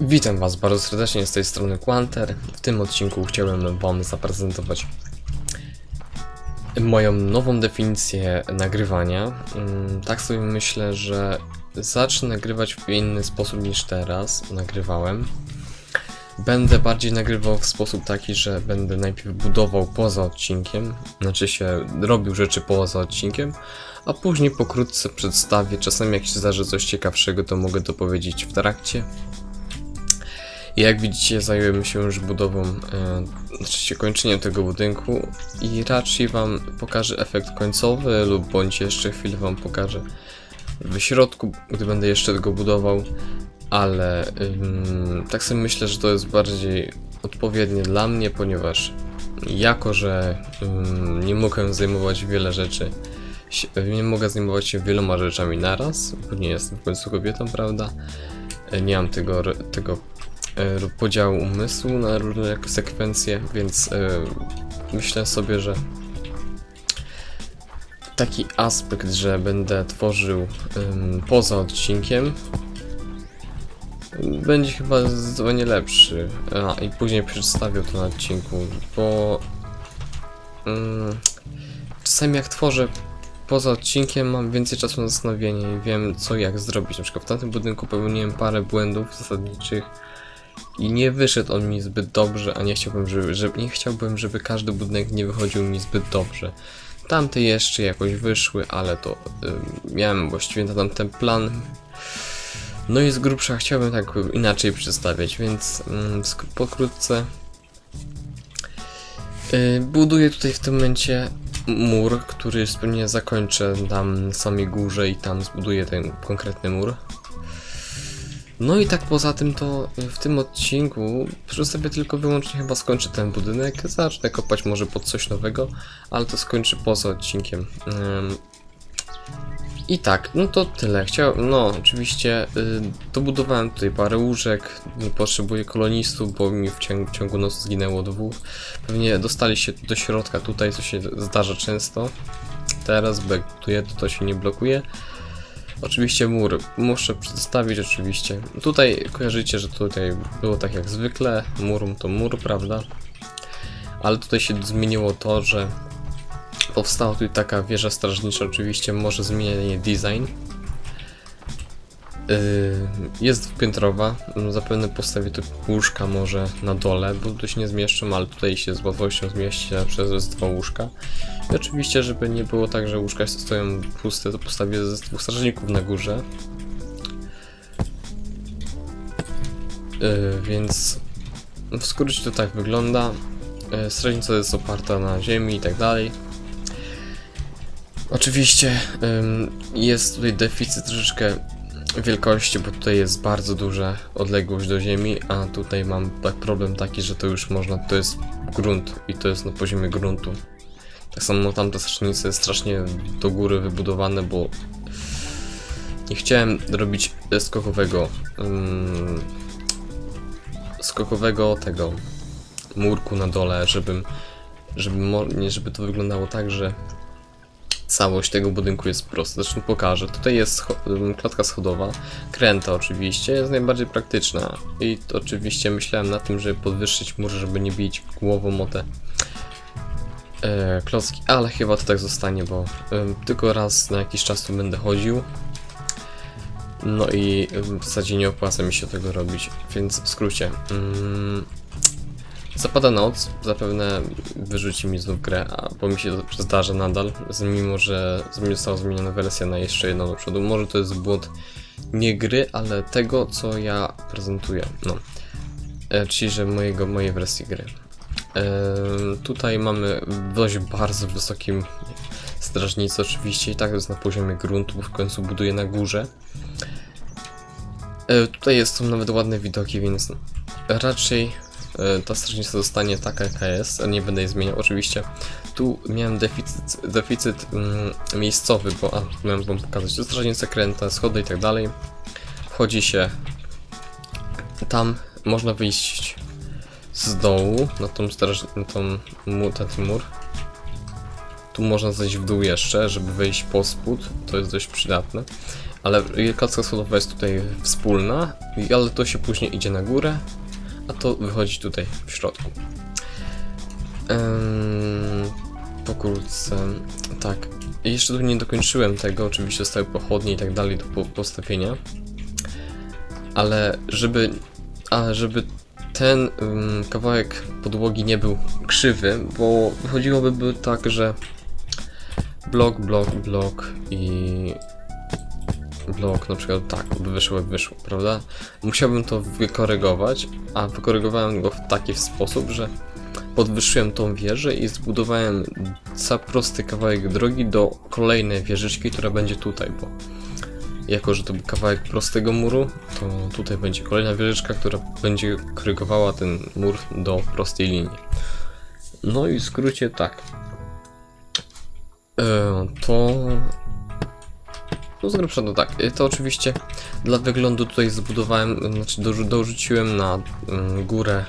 Witam Was bardzo serdecznie z tej strony Quanter. W tym odcinku chciałem Wam zaprezentować moją nową definicję nagrywania. Mm, Tak sobie myślę, że zacznę nagrywać w inny sposób niż teraz nagrywałem. Będę bardziej nagrywał w sposób taki, że będę najpierw budował poza odcinkiem, znaczy się robił rzeczy poza odcinkiem, a później pokrótce przedstawię. Czasami jak się zdarzy coś ciekawszego, to mogę to powiedzieć w trakcie. Jak widzicie, zająłem się już budową, e, znaczy kończeniem tego budynku i raczej Wam pokażę efekt końcowy lub bądź jeszcze chwilę Wam pokażę w środku, gdy będę jeszcze go budował, ale ym, tak sobie myślę, że to jest bardziej odpowiednie dla mnie, ponieważ jako, że ym, nie mogę zajmować wiele rzeczy, nie mogę zajmować się wieloma rzeczami naraz, bo nie jestem w końcu kobietą, prawda? E, Nie mam tego, tego e, podziału umysłu na różne sekwencje, więc e, myślę sobie, że taki aspekt, że będę tworzył poza odcinkiem będzie chyba zdecydowanie lepszy. A, i później przedstawię to na odcinku, bo mm, czasami jak tworzę poza odcinkiem mam więcej czasu na zastanowienie i wiem co jak zrobić. Na przykład w tamtym budynku popełniłem parę błędów zasadniczych i nie wyszedł on mi zbyt dobrze, a nie chciałbym, żeby, żeby, nie chciałbym, żeby każdy budynek nie wychodził mi zbyt dobrze. Tamte jeszcze jakoś wyszły, ale to y, miałem właściwie na tamten plan. No i z grubsza chciałbym tak inaczej przedstawiać, więc skr- pokrótce y, buduję tutaj w tym momencie mur, który wspólnie zakończę tam samej górze i tam zbuduję ten konkretny mur. No i tak poza tym to y, w tym odcinku przedstawię tylko wyłącznie chyba skończę ten budynek, zacznę kopać może pod coś nowego, ale to skończy poza odcinkiem. I tak, no to tyle. Chciałem, no oczywiście y, dobudowałem tutaj parę łóżek, potrzebuję kolonistów, bo mi w ciągu, ciągu nocy zginęło dwóch. Pewnie dostali się do środka tutaj, co się zdarza często. Teraz blokuje, to to się nie blokuje. Oczywiście mur. Muszę przedstawić oczywiście. Tutaj kojarzycie, że tutaj było tak jak zwykle. Mur to mur, prawda? Ale tutaj się zmieniło to, że powstała tutaj taka wieża strażnicza. Oczywiście może zmienia jej design. Yy, jest piętrowa. No, Zapewne postawię tu łóżka może na dole, bo tu się nie zmieszczą, ale tutaj się z łatwością zmieści przez dwa łóżka. I oczywiście, żeby nie było tak, że łóżka stoją puste, to postawię ze dwóch strażników na górze. Yy, więc w skrócie to tak wygląda. Yy, strażnica jest oparta na ziemi i tak dalej. Oczywiście jest tutaj deficyt troszeczkę wielkości, bo tutaj jest bardzo duża odległość do ziemi, a tutaj mam tak problem taki, że to już można, to jest grunt i to jest na poziomie gruntu. Tak samo tamte strzelnice jest strasznie do góry wybudowane, bo nie chciałem robić skokowego ym, skokowego tego murku na dole, żebym żeby, żeby to wyglądało tak, że całość tego budynku jest prosta. Zresztą pokażę. Tutaj jest ym, klatka schodowa, kręta oczywiście, jest najbardziej praktyczna. I oczywiście myślałem na tym, żeby podwyższyć mur, żeby nie bić głową o te e, klocki, ale chyba to tak zostanie, bo ym, tylko raz na jakiś czas tu będę chodził. No i w zasadzie nie opłaca mi się tego robić, więc w skrócie. ym, Zapada noc, zapewne wyrzuci mi znów grę, a bo mi się to zdarza nadal, mimo że została zmieniona wersja na jeszcze jedną do przodu. Może to jest błąd nie gry, ale tego, co ja prezentuję. No. E, czyli, że mojego, mojej wersji gry. E, tutaj mamy dość bardzo wysokim strażnicy oczywiście i tak jest na poziomie gruntu, bo w końcu buduję na górze. E, tutaj jest, są nawet ładne widoki, więc raczej ta strażnica zostanie taka jaka jest, nie będę jej zmieniał oczywiście. Tu miałem deficyt, deficyt mm, miejscowy, bo a, miałem wam pokazać, to strażnica kręta, schody i tak dalej. Wchodzi się tam, można wyjść z dołu na tą straż, na tą, mu, ten mur. Tu można zejść w dół jeszcze, żeby wejść po spód, to jest dość przydatne. Ale klatka schodowa jest tutaj wspólna, ale to się później idzie na górę, a to wychodzi tutaj w środku. Ym, pokrótce, tak. Jeszcze tu nie dokończyłem tego, oczywiście zostały pochodnie i tak dalej do po- postawienia. Ale żeby, ale żeby ten ym, kawałek podłogi nie był krzywy, bo wychodziłoby by tak, że blok, blok, blok i blok na przykład tak by wyszło jak wyszło, prawda? Musiałbym to wykorygować, a wykorygowałem go w taki sposób, że podwyższyłem tą wieżę i zbudowałem za prosty kawałek drogi do kolejnej wieżyczki, która będzie tutaj, bo jako, że to był kawałek prostego muru, to tutaj będzie kolejna wieżyczka, która będzie korygowała ten mur do prostej linii. No i w skrócie tak. E, to... No z grubsza to tak. To oczywiście dla wyglądu tutaj zbudowałem, znaczy dorzu- dorzuciłem na mm, górę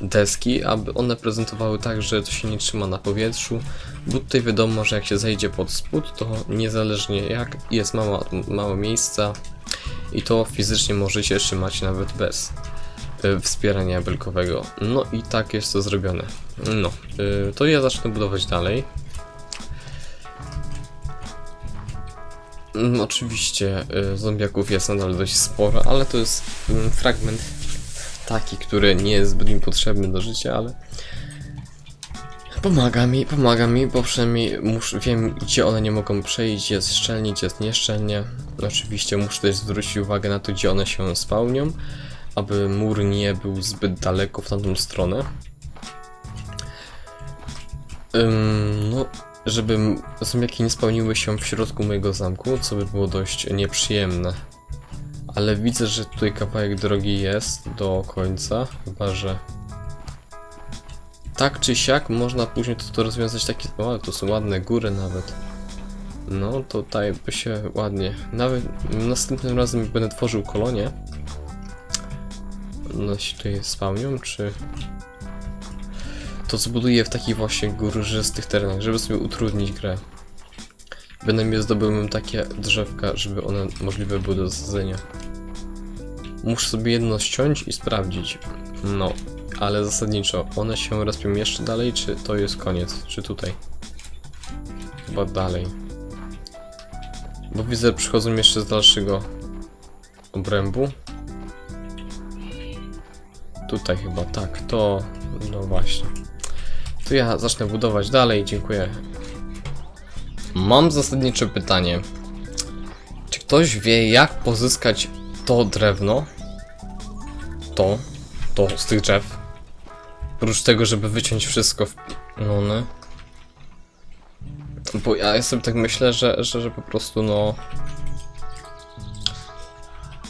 deski, aby one prezentowały tak, że to się nie trzyma na powietrzu, bo tutaj wiadomo, że jak się zejdzie pod spód, to niezależnie jak jest mała, małe miejsca i to fizycznie może się trzymać nawet bez y, wspierania belkowego. No i tak jest to zrobione. No, y, to ja zacznę budować dalej. Mm, Oczywiście y, zombiaków jest nadal dość sporo, ale to jest mm, fragment taki, który nie jest zbyt mi potrzebny do życia, ale pomaga mi, pomaga mi, bo przynajmniej muszę, wiem gdzie one nie mogą przejść, jest szczelnie, gdzie jest nieszczelnie. Oczywiście muszę też zwrócić uwagę na to, gdzie one się spełnią, aby mur nie był zbyt daleko w tamtą stronę. Ym, no, żeby m- zombiaki nie spełniły się w środku mojego zamku, co by było dość nieprzyjemne. Ale widzę, że tutaj kawałek drogi jest do końca, chyba że tak czy siak można później to, to rozwiązać takie, o, ale to są ładne góry nawet. No tutaj by się ładnie, nawet następnym razem będę tworzył kolonie, one się tutaj spełnią, czy to zbuduję w takich właśnie górzystych terenach, żeby sobie utrudnić grę. Będę mi zdobyłem takie drzewka, żeby one możliwe były do zasadzenia. Muszę sobie jedno ściąć i sprawdzić. No, ale zasadniczo, one się respią jeszcze dalej, czy to jest koniec? Czy tutaj? Chyba dalej. Bo widzę, przychodzą jeszcze z dalszego obrębu. Tutaj chyba, tak, to... No właśnie. To ja zacznę budować dalej, dziękuję. Mam zasadnicze pytanie. Czy ktoś wie, jak pozyskać to drewno? To, to z tych drzew. Oprócz tego, żeby wyciąć wszystko w pieniądze. Bo ja sobie tak myślę, że, że, że po prostu no...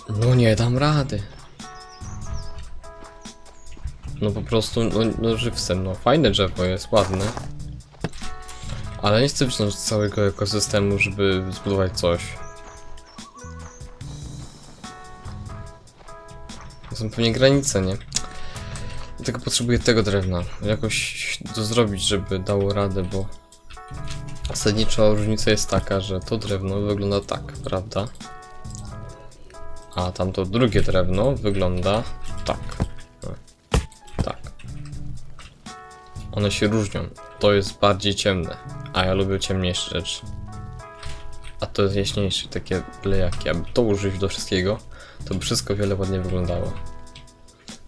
No nie dam rady. No po prostu, no, no żywcem, no fajne drzewo jest, ładne. Ale nie chcę wyciągnąć całego ekosystemu, żeby zbudować coś. To są pewnie granice, nie? Dlatego potrzebuję tego drewna. Jakoś to zrobić, żeby dało radę, bo zasadniczo różnica jest taka, że to drewno wygląda tak, prawda? A tamto drugie drewno wygląda One się różnią. To jest bardziej ciemne, a ja lubię ciemniejsze rzeczy. A to jest jaśniejsze, takie lejaki. Aby to użyć do wszystkiego, to by wszystko wiele ładnie wyglądało.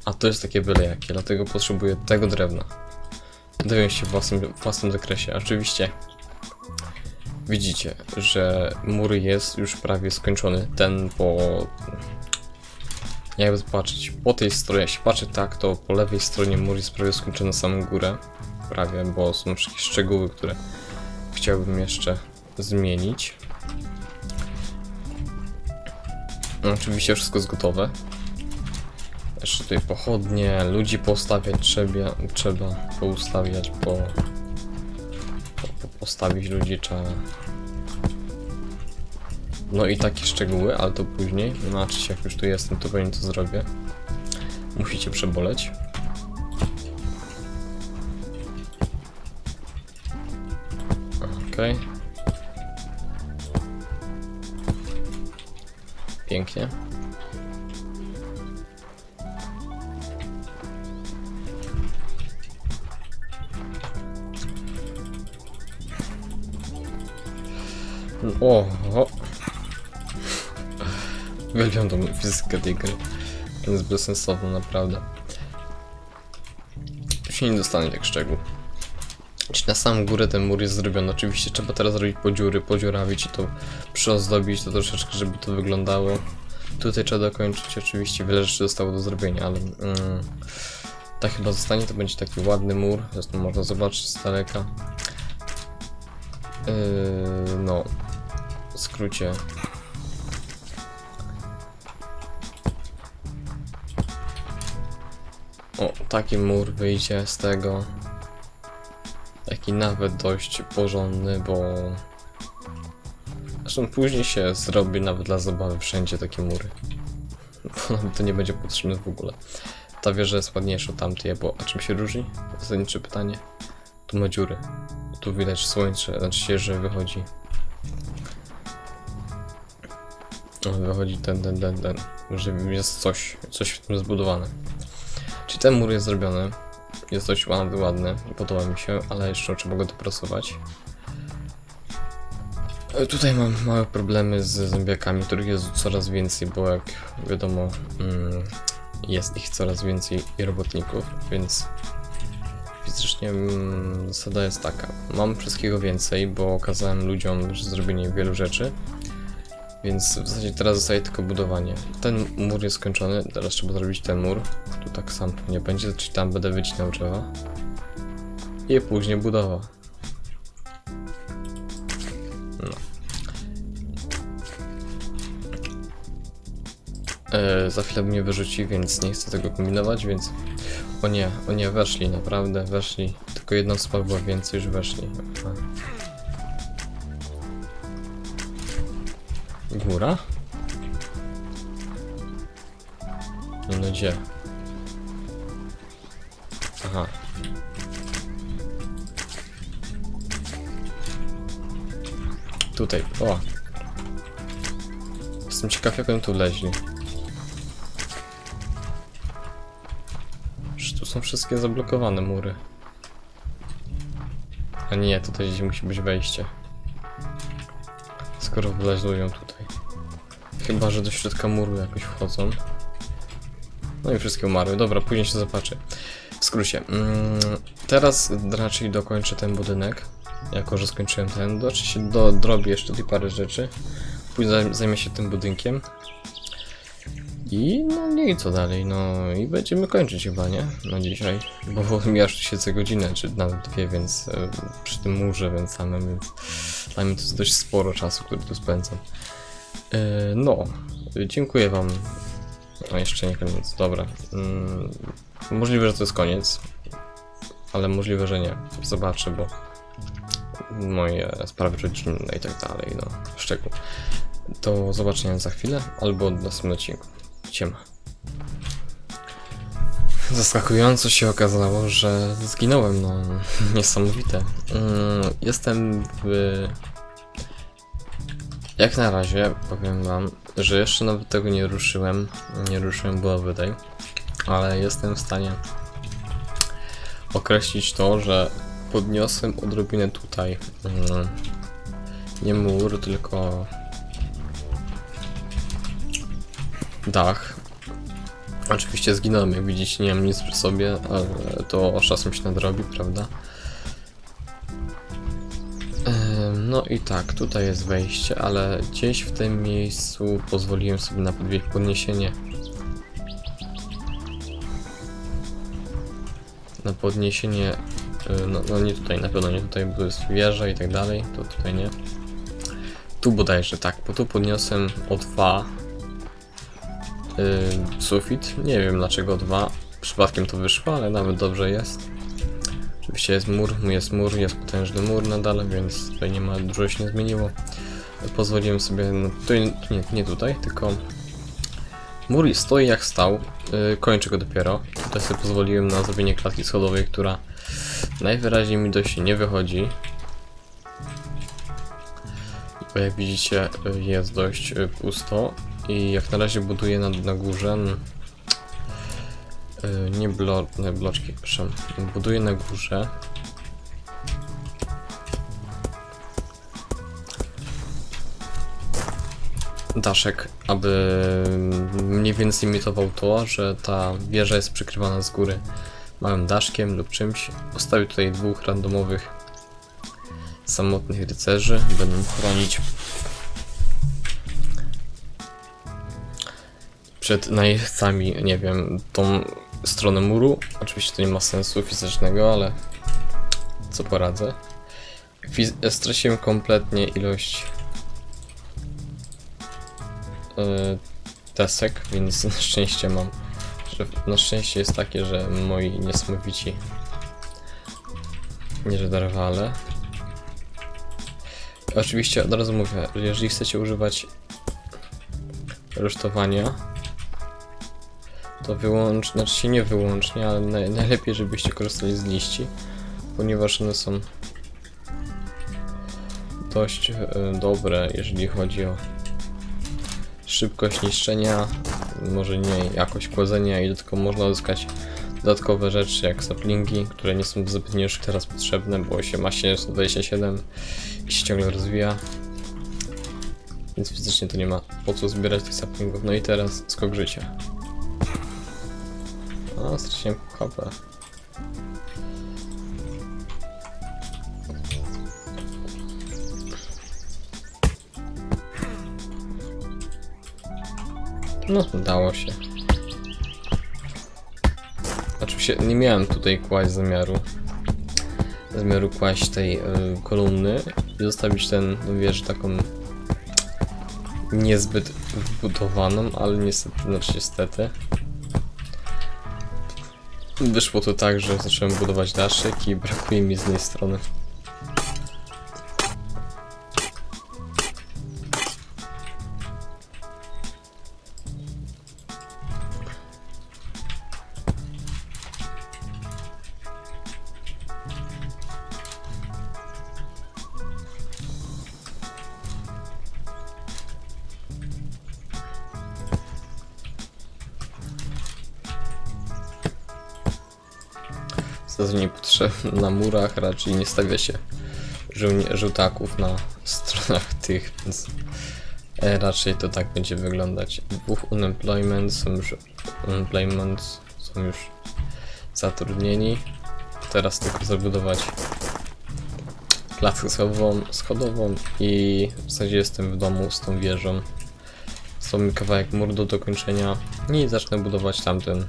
A to jest takie byle jakie, dlatego potrzebuję tego drewna. Dowiem się w własnym, własnym zakresie. Oczywiście widzicie, że mur jest już prawie skończony. Ten po... Jakby zobaczyć, po tej stronie, jeśli patrzę tak, to po lewej stronie mur jest prawie skończony na samą górę. Prawie, bo są wszystkie szczegóły, które chciałbym jeszcze zmienić. No, Oczywiście wszystko jest gotowe. Jeszcze tutaj pochodnie, ludzi postawiać trzeba, trzeba poustawiać, po, po, po postawić ludzi trzeba. No i takie szczegóły, ale to później. Znaczy jak już tu jestem, to pewnie to zrobię. Musicie przeboleć. Okej. pięknie. O, o. Uwielbiam tą fizykę tej gry. To jest bezsensowne, naprawdę. Tu się nie dostanie tak szczegół. Czyli na samą górę ten mur jest zrobiony. Oczywiście trzeba teraz zrobić podziury, podziurawić i to przyozdobić to troszeczkę, żeby to wyglądało. Tutaj trzeba dokończyć, oczywiście wiele rzeczy zostało do zrobienia, ale mm, tak chyba zostanie, to będzie taki ładny mur, zresztą można zobaczyć z daleka. Yy, no, w skrócie. O, taki mur wyjdzie z tego. Taki nawet dość porządny, bo... Zresztą później się zrobi nawet dla zabawy wszędzie takie mury. Bo nawet to nie będzie potrzebne w ogóle. Ta wieża jest ładniejsza od tamtej, bo a czym się różni? Zasadnicze pytanie. Tu ma dziury. Tu widać słońce, znaczy się, że wychodzi. Wychodzi ten, ten, ten, ten. Że jest coś, coś w tym zbudowane. Czyli ten mur jest zrobiony. Jest dość ładny, ładny, podoba mi się, ale jeszcze trzeba go dopracować. E, Tutaj mam małe problemy z zombiakami, których jest coraz więcej, bo jak wiadomo, mm, jest ich coraz więcej i robotników, więc fizycznie mm, zasada jest taka. Mam wszystkiego więcej, bo okazałem ludziom zrobienie wielu rzeczy, więc w zasadzie teraz zostaje tylko budowanie. Ten mur jest skończony, teraz trzeba zrobić ten mur. Tu tak sam nie będzie, czyli tam będę wycinał drzewa. I później budowa. No. E, za chwilę mnie wyrzuci, więc nie chcę tego kombinować, więc... O nie, o nie, weszli, naprawdę, weszli. Tylko jedna osoba była więcej, już weszli. Aha. Góra? No, no gdzie? Aha. Tutaj, o. Jestem ciekaw jak oni tu leźli. Czy tu są wszystkie zablokowane mury? A nie, tutaj gdzieś musi być wejście. Skoro wlezują tutaj. Chyba, że do środka muru jakoś wchodzą. No i wszystkie umarły. Dobra, później się zobaczy. W skrócie. Mm, teraz raczej dokończę ten budynek. Jako, że skończyłem ten. Oczywiście do, dorobię jeszcze tutaj parę rzeczy. Później zajm- zajmę się tym budynkiem. I no nie i co dalej, no i będziemy kończyć chyba, nie? Na dzisiaj. Bo już tu siedzę godzinę, czy nawet dwie, więc e, przy tym murze więc samym, więc dla mnie to jest dość sporo czasu, który tu spędzam. E, no, dziękuję wam. A jeszcze nie koniec, dobra. Mm, możliwe, że to jest koniec, ale możliwe, że nie. Zobaczę, bo moje sprawy rodzinne i tak dalej, no, szczegół. Do zobaczenia za chwilę, albo w następnym odcinku. Zaskakująco się okazało, że zginąłem, no niesamowite. Mm, Jestem w... Jak na razie powiem wam, że jeszcze nawet tego nie ruszyłem, nie ruszyłem budowy tej, ale jestem w stanie określić to, że podniosłem odrobinę tutaj mm, nie mur, tylko dach. Oczywiście zginąłem, jak widzicie, nie mam nic przy sobie, ale to czasem się nadrobi, prawda? No i tak, tutaj jest wejście, ale gdzieś w tym miejscu pozwoliłem sobie na podniesienie. Na podniesienie, y, no, no, nie tutaj, na pewno nie tutaj, bo jest wieża i tak dalej, to tutaj nie. Tu bodajże tak, bo tu podniosłem o 2, yy, sufit. Nie wiem dlaczego dwa. Przypadkiem to wyszło, ale nawet dobrze jest. Oczywiście jest mur, jest mur, jest potężny mur nadal, więc tutaj nie ma dużo się nie zmieniło. Pozwoliłem sobie, no, tutaj, nie, nie tutaj, tylko mur stoi jak stał, yy, kończę go dopiero. Tutaj sobie pozwoliłem na zrobienie klatki schodowej, która najwyraźniej mi dość nie wychodzi. Bo jak widzicie y, jest dość y, pusto, i jak na razie buduję na, na górze. mm, y, nie blo, nie bloczki, przepraszam. Buduję na górze. Daszek, aby mniej więcej imitował to, że ta wieża jest przykrywana z góry małym daszkiem lub czymś. Postawię tutaj dwóch randomowych samotnych rycerzy. Będą chronić przed najeźdźcami, nie wiem, tą stronę muru. Oczywiście to nie ma sensu fizycznego, ale co poradzę. Fiz- straciłem kompletnie ilość yy, desek, więc na szczęście mam. Że na szczęście jest takie, że moi niesamowici nie że. Oczywiście od razu mówię, że jeżeli chcecie używać rusztowania, to wyłącznie, znaczy się nie wyłącznie, ale naj, najlepiej, żebyście korzystali z liści, ponieważ one są dość e, dobre, jeżeli chodzi o szybkość niszczenia, może nie jakość kładzenia i tylko można uzyskać dodatkowe rzeczy jak saplingi, które nie są zbytnio już teraz potrzebne, bo się ma się 127 i się ciągle rozwija. Więc fizycznie to nie ma po co zbierać tych saplingów. No i teraz skok życia. A, straciłem pół HP. No, udało się. Oczywiście nie miałem tutaj kłaść zamiaru. Zamiaru kłaść tej y, kolumny i zostawić ten, no wiesz, taką niezbyt wbudowaną, ale niestety, znaczy niestety. Wyszło to tak, że zacząłem budować daszek i brakuje mi z jednej strony. Potrzeb na murach raczej nie stawia się żołtaków na stronach tych, więc e, raczej to tak będzie wyglądać. Dwóch unemployment są już unemployment są już zatrudnieni. Teraz tylko zabudować klatkę schodową, schodową i w zasadzie jestem w domu z tą wieżą. Mi kawałek muru do dokończenia i zacznę budować tamten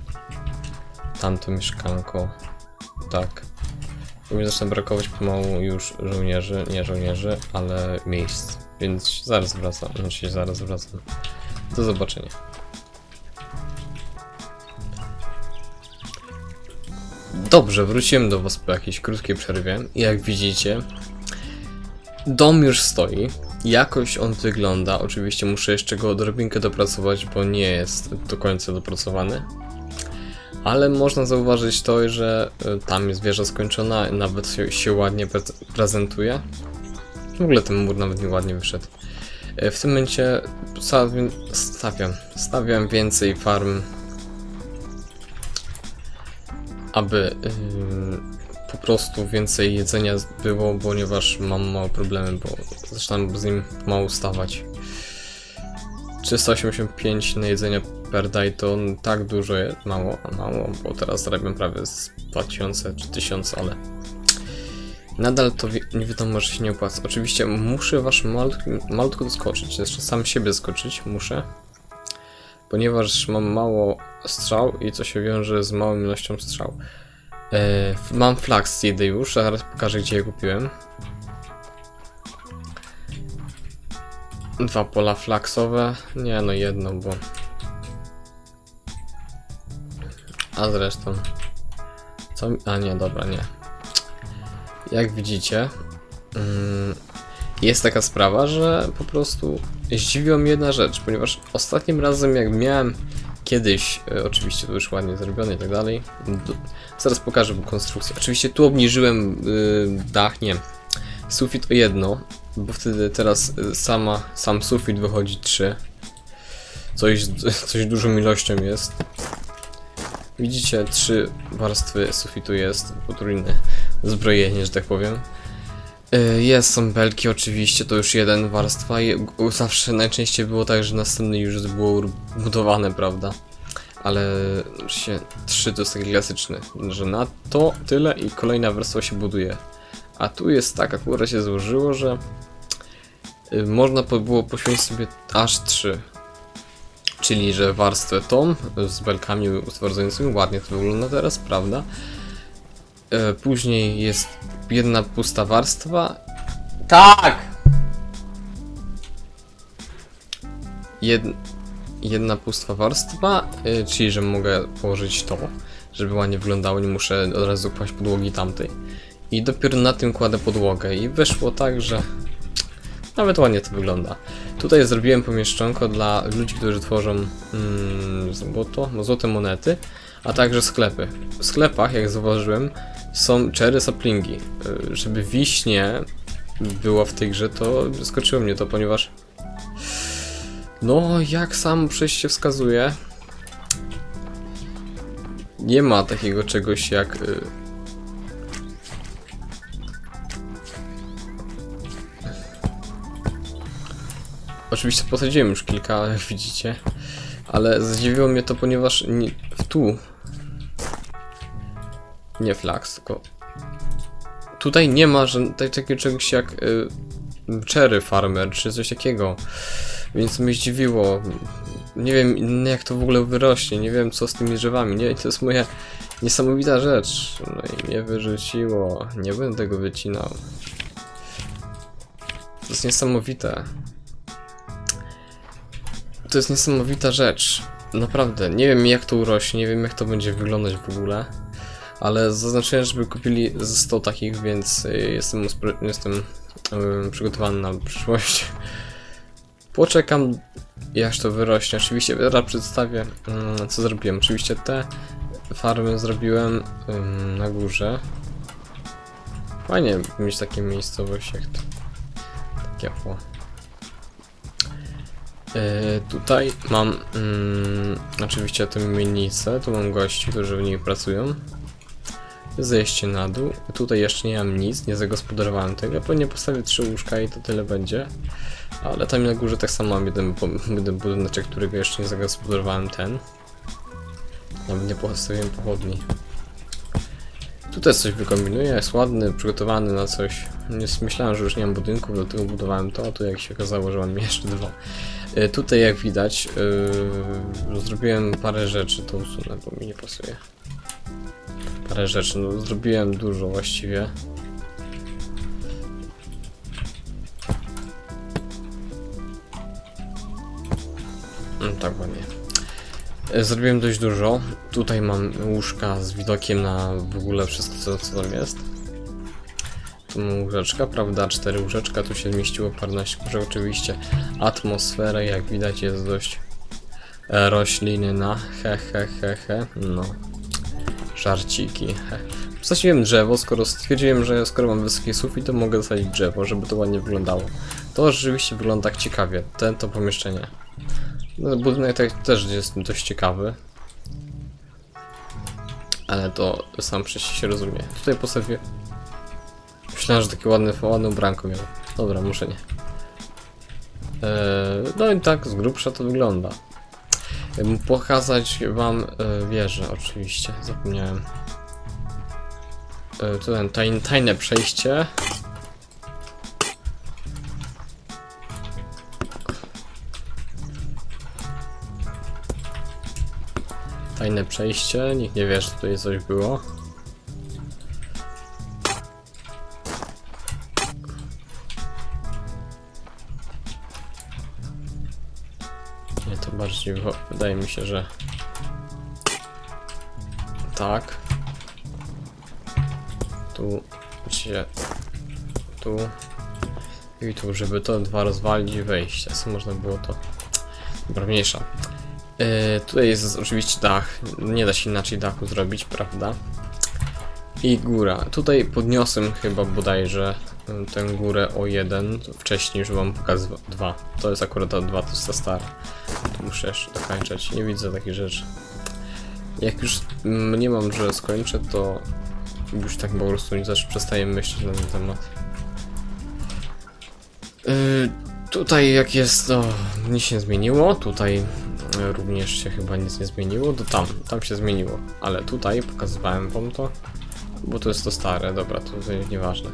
tamto mieszkanko. Tak. Bo mi zaczyna brakować pomału już żołnierzy, nie żołnierzy, ale miejsc. Więc zaraz wracam, znaczy zaraz wracam. Do zobaczenia. Dobrze, wróciłem do was po jakiejś krótkiej przerwie i jak widzicie, dom już stoi. Jakoś on wygląda. Oczywiście muszę jeszcze go odrobinkę dopracować, bo nie jest do końca dopracowany. Ale można zauważyć to, że y, tam jest wieża skończona, nawet się, ładnie pre prezentuje. W ogóle ten mur nawet nie ładnie wyszedł. Y, W tym momencie stawiam, stawiam, więcej farm, aby y, po prostu więcej jedzenia było, ponieważ mam małe problemy, bo zaczynam z nim mało stawać. 385 na jedzenie day to tak dużo jest, mało, mało, bo teraz zarabiam prawie z 2000 czy 1000, ale nadal to nie wiadomo, że się nie opłaca. Oczywiście muszę wasz malutko, doskoczyć, jeszcze sam siebie skoczyć muszę, ponieważ mam mało strzał i co się wiąże z małą ilością strzał. E, mam flax jedę już, zaraz pokażę gdzie je kupiłem. Dwa pola flaksowe. Nie, no jedno, bo. A zresztą. Co mi... A nie, dobra, nie. Jak widzicie, mm, jest taka sprawa, że po prostu zdziwiła mnie jedna rzecz, ponieważ ostatnim razem, jak miałem kiedyś, e, oczywiście to już ładnie zrobione i tak dalej. Zaraz pokażę konstrukcję. Oczywiście tu obniżyłem y, dach, nie, sufit o jedno, bo wtedy teraz y, sama, sam sufit wychodzi 3. coś, coś dużą ilością jest. Widzicie, trzy warstwy sufitu jest, potrójne zbrojenie, że tak powiem. Y, Jest, są belki oczywiście, to już jeden warstwa zawsze najczęściej było tak, że następny już było budowane, prawda? Ale się trzy to jest taki klasyczny, że na to tyle i kolejna warstwa się buduje. A tu jest tak, akurat się złożyło, że y, można było poświęcić sobie aż trzy. Czyli, że warstwę tą z belkami utwardzającymi, ładnie to wygląda teraz, prawda? E, Później jest jedna pusta warstwa. Tak! Jed, jedna pusta warstwa, y, czyli że mogę położyć to, żeby ładnie wyglądało, nie muszę od razu kłaść podłogi tamtej. I dopiero na tym kładę podłogę i wyszło tak, że nawet ładnie to wygląda. Tutaj zrobiłem pomieszczonko dla ludzi, którzy tworzą mm, złoto, no, złote monety, a także sklepy. W sklepach, jak zauważyłem, są cherry saplingi. Y, Żeby wiśnie było w tej grze, to zaskoczyło mnie to, ponieważ no, jak sam przejście wskazuje, nie ma takiego czegoś jak Oczywiście posadziłem już kilka, jak widzicie, ale zdziwiło mnie to, ponieważ nie, tu nie flax, tylko tutaj nie ma ża- tak- takiego czegoś jak y, cherry farmer czy coś takiego, więc mnie zdziwiło. Nie wiem jak to w ogóle wyrośnie, nie wiem co z tymi drzewami, nie, to jest moja niesamowita rzecz. No i mnie wyrzuciło, nie będę tego wycinał. To jest niesamowite. To jest niesamowita rzecz. Naprawdę, nie wiem jak to urośnie, nie wiem jak to będzie wyglądać w ogóle. Ale zaznaczyłem, żeby kupili ze 100 takich, więc y, jestem, jestem y, przygotowany na przyszłość. Poczekam, aż to wyrośnie. Oczywiście teraz przedstawię, mm, co zrobiłem. Oczywiście te farmy zrobiłem ym, na górze. Fajnie mieć takie miejscowości jak to. Takie o. E, tutaj mam mm, oczywiście tę mielnicę, tu mam gości, którzy w niej pracują. Zejście na dół. Tutaj jeszcze nie mam nic, nie zagospodarowałem tego. Pewnie postawię trzy łóżka i to tyle będzie. Ale tam na górze tak samo mam jeden, jeden budyneczek, którego jeszcze nie zagospodarowałem ten. Nawet nie postawiłem pochodni. Tu też coś wykombinuję, jest ładny, przygotowany na coś. Myślałem, że już nie mam budynku, dlatego budowałem to, a tu jak się okazało, że mam jeszcze dwa. E, Tutaj jak widać yy, zrobiłem parę rzeczy, to usunę, bo mi nie pasuje. Parę rzeczy, no zrobiłem dużo właściwie. Mm, tak ładnie. E, Zrobiłem dość dużo. Tutaj mam łóżka z widokiem na w ogóle wszystko co, co tam jest. Łóżeczka, prawda? Cztery łóżeczka, tu się mieściło paręnaście łóżek oczywiście. Atmosfera jak widać jest dość e, roślinna. He he he he. No. Żarciki. He. Posadziłem drzewo, skoro stwierdziłem, że skoro mam wysoki sufit, to mogę zasadzić drzewo, żeby to ładnie wyglądało. To rzeczywiście wygląda tak ciekawie, ten to pomieszczenie. No, budynek tak też jest dość ciekawy. Ale to sam przecież się rozumie. Tutaj postawię. Myślałem, że takie ładne, ładne ubranko miał. Dobra, muszę nie. Eee, no i tak z grubsza to wygląda. Eee, Pokazać wam e, wieżę, oczywiście. Zapomniałem. E, to tajne przejście. Tajne przejście, nikt nie wie, że tutaj coś było. Wycho- wydaje mi się, że tak. Tu się tu i tu, żeby to dwa rozwalić i wejść. Co można było to? Dobra, mniejsza. E, tutaj jest oczywiście dach. Nie da się inaczej dachu zrobić, prawda? I góra. Tutaj podniosłem chyba bodajże y, tę górę o jeden. Wcześniej już wam pokazywał. Dwa. To jest akurat ta dwa, to jest ta stara. Muszę jeszcze dokończać. Nie widzę takich rzeczy. Jak już mniemam, że skończę, to już tak po prostu nie zawsze przestaję myśleć na ten temat. Yy, tutaj jak jest, to nic się nie zmieniło. Tutaj yy, również się chyba nic nie zmieniło. To tam, tam się zmieniło. Ale tutaj pokazywałem wam to, bo to jest to stare. Dobra, to jest nieważne.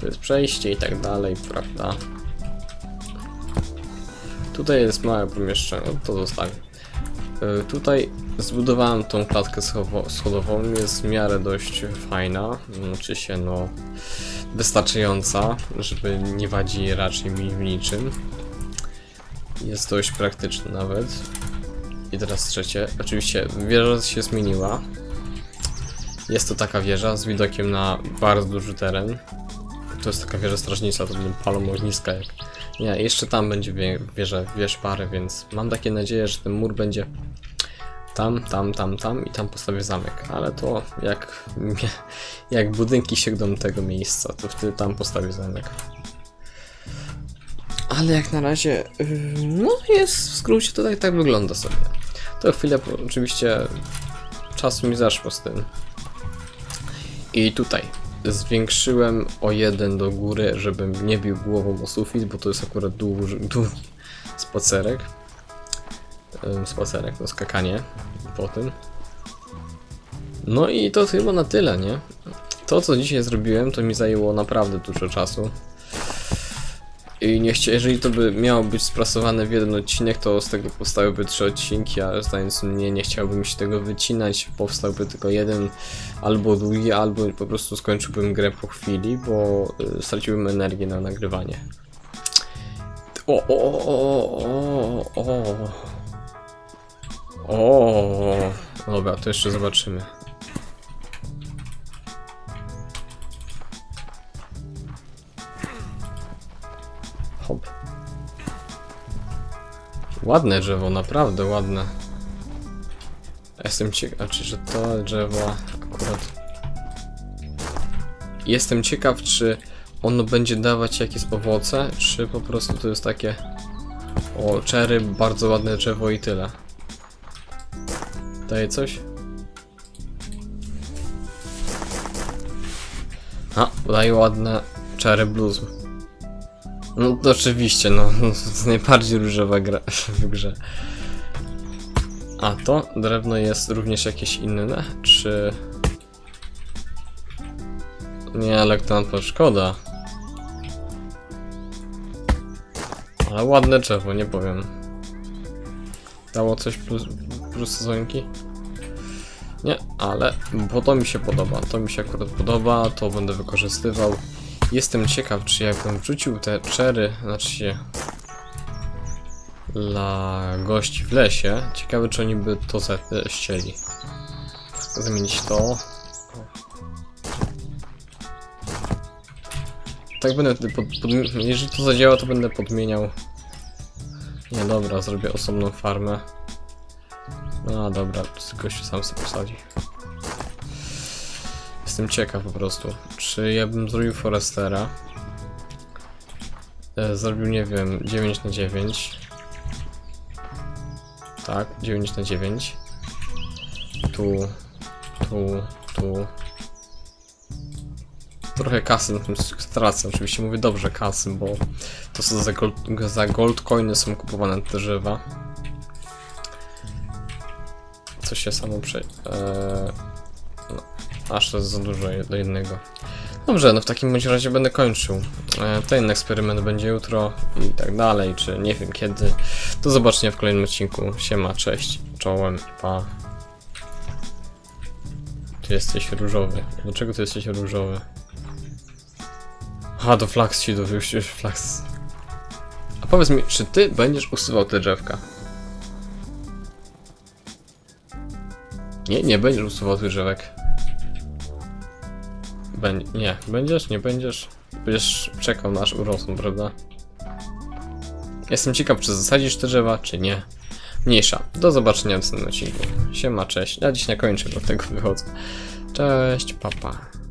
To jest przejście i tak dalej, prawda? Tutaj jest małe pomieszczenie, to zostawię. Yy, tutaj zbudowałem tą klatkę schodową, jest w miarę dość fajna, znaczy się no wystarczająca, żeby nie wadzi raczej mi w niczym. Jest dość praktyczny nawet. I teraz trzecie, oczywiście wieża się zmieniła. Jest to taka wieża z widokiem na bardzo duży teren. To jest taka wieża strażnicza, to będą palą ogniska jak... Nie, jeszcze tam będzie wie- wieża, wież parę, więc mam takie nadzieję, że ten mur będzie tam, tam, tam, tam i tam postawię zamek. Ale to jak, jak budynki sięgną tego miejsca, to wtedy tam postawię zamek. Ale jak na razie, yy, no jest w skrócie tutaj tak wygląda sobie. To chwilę oczywiście czasu mi zaszło z tym. I tutaj zwiększyłem o jeden do góry, żebym nie bił głową o sufit, bo to jest akurat długi, długi spacerek. Spacerek, no skakanie po tym. No i to chyba na tyle, nie? To co dzisiaj zrobiłem, to mi zajęło naprawdę dużo czasu. I nie chcia, jeżeli to by miało być sprasowane w jeden odcinek, to z tego powstałyby trzy odcinki, a zdając mnie nie chciałbym się tego wycinać, powstałby tylko jeden albo drugi, albo po prostu skończyłbym grę po chwili, bo y, straciłbym energię na nagrywanie. O, o, o, o, o, o. O, dobra, to jeszcze zobaczymy. Ładne drzewo, naprawdę ładne. Jestem ciekaw, czy że to drzewo akurat. Jestem ciekaw, czy ono będzie dawać jakieś owoce, czy po prostu to jest takie. O, cherry, bardzo ładne drzewo i tyle. Daje coś? A, daje ładne cherry blues. No to oczywiście, no, najbardziej różowa gra w grze. A to drewno jest również jakieś inne, czy... Nie, elektrон to szkoda. Ale ładne drzewo, nie powiem. Dało coś plus, plus sezonki? Nie, ale bo to mi się podoba. To mi się akurat podoba, to będę wykorzystywał. Jestem ciekaw, czy jakbym wrzucił te czery, znaczy się dla gości w lesie. Ciekawe, czy oni by to za- ścieli. Zmienić to. Tak będę wtedy jeżeli to zadziała, to będę podmieniał. Nie, dobra, zrobię osobną farmę. No dobra, gościu sam sobie posadzi. Jestem ciekaw po prostu, czy ja bym zrobił Forestera. E, Zrobił, nie wiem, 9 na 9. Tak, 9 na 9. Tu, tu, tu. Trochę kasy na tym stracę, oczywiście mówię dobrze kasy, bo to są za gold, za gold coiny są kupowane te drzewa. Co się samo prze... Eee, aż to jest za dużo do jednego. Dobrze, no w takim bądź razie będę kończył. E, ten eksperyment będzie jutro i tak dalej, czy nie wiem kiedy. Do zobaczenia w kolejnym odcinku. Siema, cześć, czołem pa. Ty jesteś różowy. Dlaczego ty jesteś różowy? A, do Flax ci do już, już Flax. A powiedz mi, czy ty będziesz usuwał te drzewka? Nie, nie będziesz usuwał tych drzewek. Nie, będziesz, nie będziesz. Będziesz czekał na aż urosną, prawda? Jestem ciekaw, czy zasadzisz te drzewa, czy nie. Mniejsza. Do zobaczenia w następnym odcinku. Siema, cześć. Ja dziś nie kończę, dlatego wychodzę. Cześć, papa.